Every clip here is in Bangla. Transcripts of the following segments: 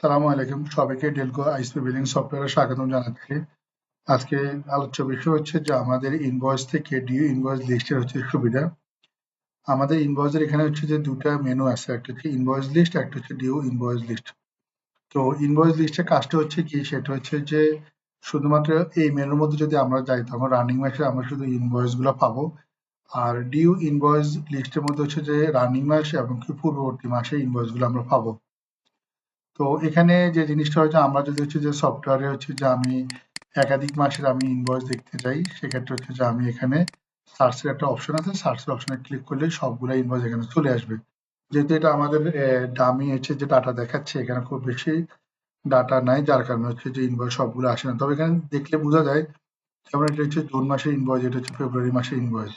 সালামু আলাইকুম। সবাইকে ডেলকো আইসপি বিলিং সফটওয়্যারে স্বাগতম জানাচ্ছি। আজকে আলোচ্য বিষয় হচ্ছে যে আমাদের ইনভয়েস থেকে ডিউ ইনভয়েস লিস্টের হচ্ছে সুবিধা। আমাদের ইনভয়েসের এখানে হচ্ছে যে দুটা মেনু আছে, একটা হচ্ছে ইনভয়েস লিস্ট একটা হচ্ছে ডিউ ইনভয়েস লিস্ট তো ইনভয়েস লিস্টের কাজটা হচ্ছে কি? সেটা হচ্ছে যে শুধুমাত্র এই মেনুর মধ্যে যদি আমরা যাই, তখন রানিং মাসে আমরা শুধু ইনভয়েসগুলো পাবো। আর ডিউ ইনভয়েস লিস্টের মধ্যে হচ্ছে যে রানিং মাস এবং কি পূর্ববর্তী মাসে ইনভয়েসগুলো আমরা পাবো। তো এখানে যে জিনিসটা হচ্ছে আমরা যদি হচ্ছে যে সফটওয়্যারে হচ্ছে যে আমি একাধিক মাসের আমি ইনভয়েস দেখতে চাই, সেক্ষেত্রে হচ্ছে যে আমি এখানে সার্চের একটা অপশন আছে। সার্চের অপশনে ক্লিক করলে সবগুলো ইনভয়েস এখানে চলে আসবে। যেহেতু এটা আমাদের দামি হচ্ছে যে ডাটা দেখাচ্ছে, এখানে খুব বেশি ডাটা নাই, যার কারণে হচ্ছে যে ইনভয়েস সবগুলো আসে না। তবে এখানে দেখলে বোঝা যায়, যেমন এটা হচ্ছে জুন মাসের ইনভয়েস এটা হচ্ছে ফেব্রুয়ারি মাসের ইনভয়েস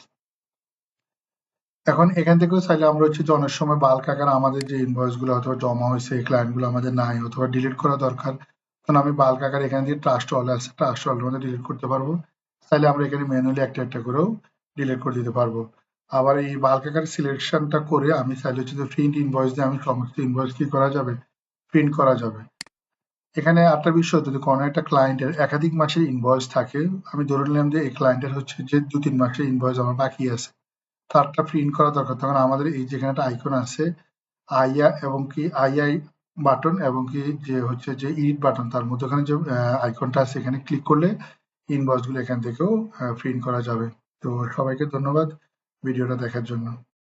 এখন এখান থেকেও চাইলে আমরা হচ্ছে যে অনেক সময় বাল্ক আকারে আমাদের যে ইনভয়েসগুলো অথবা জমা হয়েছে, এই ক্লায়েন্টগুলো আমাদের নাই অথবা ডিলিট করা দরকার, তখন আমি বাল্ক আকারে এখান থেকে ট্রাস্ট অল আছে ট্রাস্ট অল মধ্যে ডিলিট করতে পারব। তাহলে আমরা এখানে ম্যানুয়ালি একটা একটা করেও ডিলিট করে দিতে পারব। আবার এই বাল্ক আকারে সিলেকশনটা করে আমি চাইলে হচ্ছে যে প্রিন্ট ইনভয়েস দিয়ে আমি সমস্ত ইনভয়েস কি করা যাবে? প্রিন্ট করা যাবে। এখানে একটা বিষয় যদি কোনো একটা ক্লায়েন্টের একাধিক মাসের ইনভয়েস থাকে। আমি ধরে নিলাম যে এই ক্লায়েন্টের হচ্ছে যে দু তিন মাসের ইনভয়েস আমার বাকি আছে। তারটা প্রিন্ট করা দরকার। তখন আমাদের এই যেখানে একটা আইকন আছে, আইয়া এবং কি, আইআই বাটন এবং কি যে হচ্ছে যে ইডিট বাটন তার মধ্যে ওখানে যে আইকনটা আছে, এখানে ক্লিক করলে ইনবক্সগুলো গুলো এখান থেকেও প্রিন্ট করা যাবে। তো সবাইকে ধন্যবাদ ভিডিওটা দেখার জন্য।